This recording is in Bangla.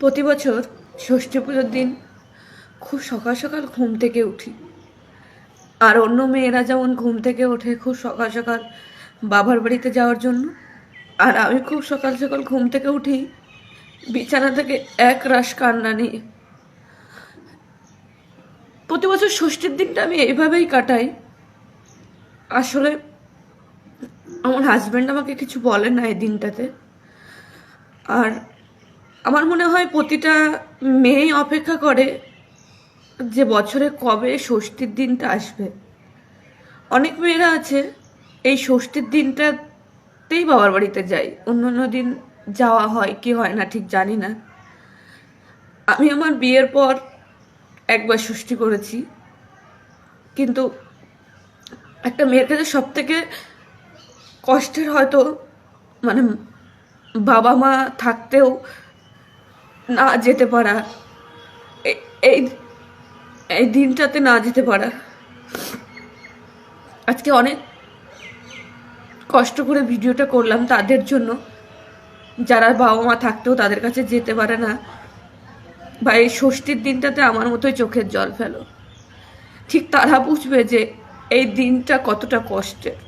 প্রতি বছর ষষ্ঠী পুজোর দিন খুব সকাল সকাল ঘুম থেকে উঠি। আর অন্য মেয়েরা যেমন ঘুম থেকে ওঠে খুব সকাল সকাল বাবার বাড়িতে যাওয়ার জন্য, আর আমি খুব সকাল সকাল ঘুম থেকে উঠি, বিছানা থেকে এক রাশ কান্না নিয়ে। প্রতি বছর ষষ্ঠীর দিনটা আমি এইভাবেই কাটাই। আসলে আমার হাজব্যান্ড আমাকে কিছু বলে না এই দিনটাতে। আর আমার মনে হয় প্রতিটা মেয়ে অপেক্ষা করে যে বছরে কবে ষষ্ঠীর দিনটা আসবে। অনেক মেয়েরা আছে, এই ষষ্ঠীর দিনটাতেই বাবার বাড়িতে যায়। অন্য অন্য দিন যাওয়া হয়, কি হয় না ঠিক জানি না। আমি আমার বিয়ের পর একবার ষষ্ঠী করেছি। কিন্তু একটা মেয়ের কাছে সব থেকে কষ্টের হয়তো মানে বাবা মা থাকতেও না যেতে পারা। এই এই দিনটাতে না যেতে পারা। আজকে অনেক কষ্ট করে ভিডিওটা করলাম তাদের জন্য। যারা বাবা মা থাকতেও তাদের কাছে যেতে পারে না। বা এই ষষ্ঠীর দিনটাতে আমার মতোই চোখের জল ফেলো। ঠিক তারা বুঝবে যে এই দিনটা কতটা কষ্টের।